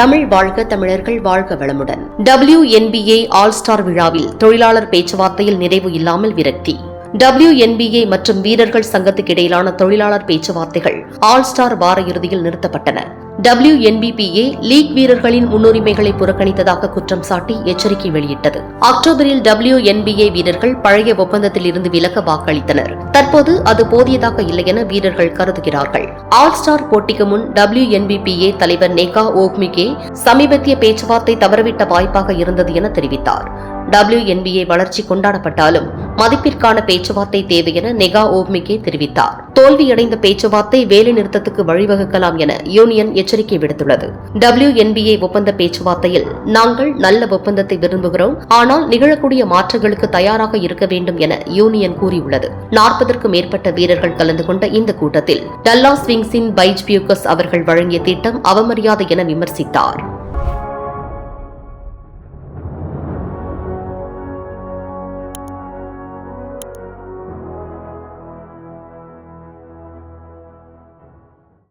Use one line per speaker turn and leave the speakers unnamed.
தமிழ் வாழ்க தமிழர்கள் வாழ்க வளமுடன். டபிள்யூ என்பிஏ ஆல் ஸ்டார் விழாவில் தொழிலாளர் பேச்சுவார்த்தையில் நிறைவு இல்லாமல் விரக்தி. டபிள்யூ என்பிஏ மற்றும் வீரர்கள் சங்கத்துக்கு இடையிலான தொழிலாளர் பேச்சுவார்த்தைகள் ஆல் ஸ்டார் வார இறுதியில் நிறுத்தப்பட்டன. டபிள்யூ என்பிபிஏ லீக் வீரர்களின் முன்னுரிமைகளை புறக்கணித்ததாக குற்றம் சாட்டி எச்சரிக்கை வெளியிட்டது. அக்டோபரில் டபிள்யூ என்பிஏ வீரர்கள் பழைய ஒப்பந்தத்தில் இருந்து விலக வாக்களித்தனர். தற்போது அது போதியதாக இல்லை என வீரர்கள் கருதுகிறார்கள். ஆல் ஸ்டார் போட்டிக்கு முன் டபிள்யூ என்பிபிஏ தலைவர் நெகா ஓக்மிகே சமீபத்திய பேச்சுவார்த்தை தவறவிட்ட வாய்ப்பாக இருந்தது என தெரிவித்தார். டபிள்யூ என்பிஏ வளர்ச்சி கொண்டாடப்பட்டாலும் மதிப்பிற்கான பேச்சுவார்த்தை தேவை என நெகா ஓப்மிகே தெரிவித்தார். தோல்வியடைந்த பேச்சுவார்த்தை வேலை நிறுத்தத்துக்கு வழிவகுக்கலாம் என யூனியன் எச்சரிக்கை விடுத்துள்ளது. டபிள்யூ என்பிஏ ஒப்பந்த பேச்சுவார்த்தையில் நாங்கள் நல்ல ஒப்பந்தத்தை விரும்புகிறோம். ஆனால் நிகழக்கூடிய மாற்றங்களுக்கு தயாராக இருக்க வேண்டும் என யூனியன் கூறியுள்ளது. நாற்பதற்கும் மேற்பட்ட வீரர்கள் கலந்து கொண்ட இந்த கூட்டத்தில் டல்லாஸ் விங்ஸின் பைஜ் பியூக்கஸ் அவர்கள் வழங்கிய திட்டம் அவமரியாதை என விமர்சித்தார்.